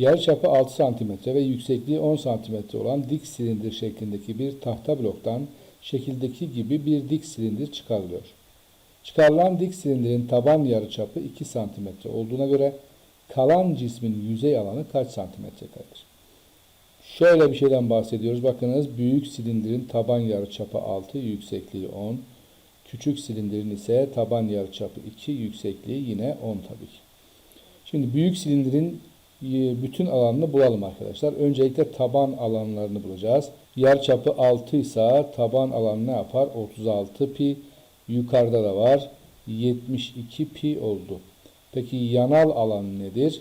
Yarıçapı 6 cm ve yüksekliği 10 cm olan dik silindir şeklindeki bir tahta bloktan şekildeki gibi bir dik silindir çıkarılıyor. Çıkarılan dik silindirin taban yarıçapı 2 cm olduğuna göre kalan cismin yüzey alanı kaç santimetre karedir? Şöyle bir şeyden bahsediyoruz. Bakınız büyük silindirin taban yarıçapı 6, yüksekliği 10. Küçük silindirin ise taban yarıçapı 2, yüksekliği yine 10 tabii ki. Şimdi büyük silindirin bütün alanını bulalım arkadaşlar. Öncelikle taban alanlarını bulacağız. Yarıçapı 6 ise taban alanı ne yapar? 36 pi. Yukarıda da var. 72 pi oldu. Peki yanal alan nedir?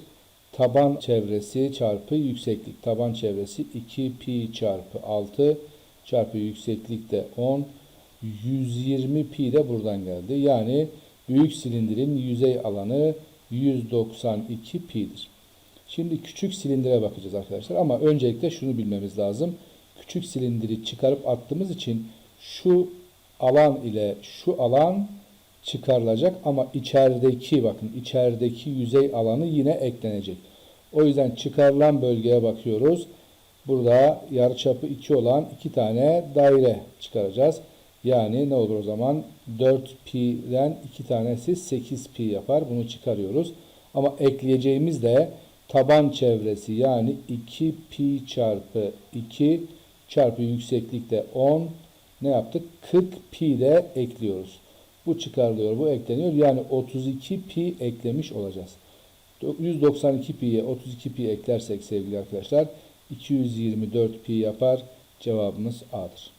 Taban çevresi çarpı yükseklik. Taban çevresi 2 pi çarpı 6 çarpı yükseklik de 10. 120 pi de buradan geldi. Yani büyük silindirin yüzey alanı 192 pi'dir. Şimdi küçük silindire bakacağız arkadaşlar ama öncelikle şunu bilmemiz lazım. Küçük silindiri çıkarıp attığımız için şu alan ile şu alan çıkarılacak ama içerideki bakın içerideki yüzey alanı yine eklenecek. O yüzden çıkarılan bölgeye bakıyoruz. Burada yarıçapı 2 olan iki tane daire çıkaracağız. Yani ne olur o zaman 4 pi'den iki tanesi 8 pi yapar. Bunu çıkarıyoruz. Ama ekleyeceğimiz de taban çevresi yani 2 pi çarpı 2 çarpı yükseklik de 10 ne yaptık? 40 pi de ekliyoruz. Bu çıkarılıyor, bu ekleniyor. Yani 32 pi eklemiş olacağız. 192 pi'ye 32 pi eklersek sevgili arkadaşlar 224 pi yapar. Cevabımız A'dır.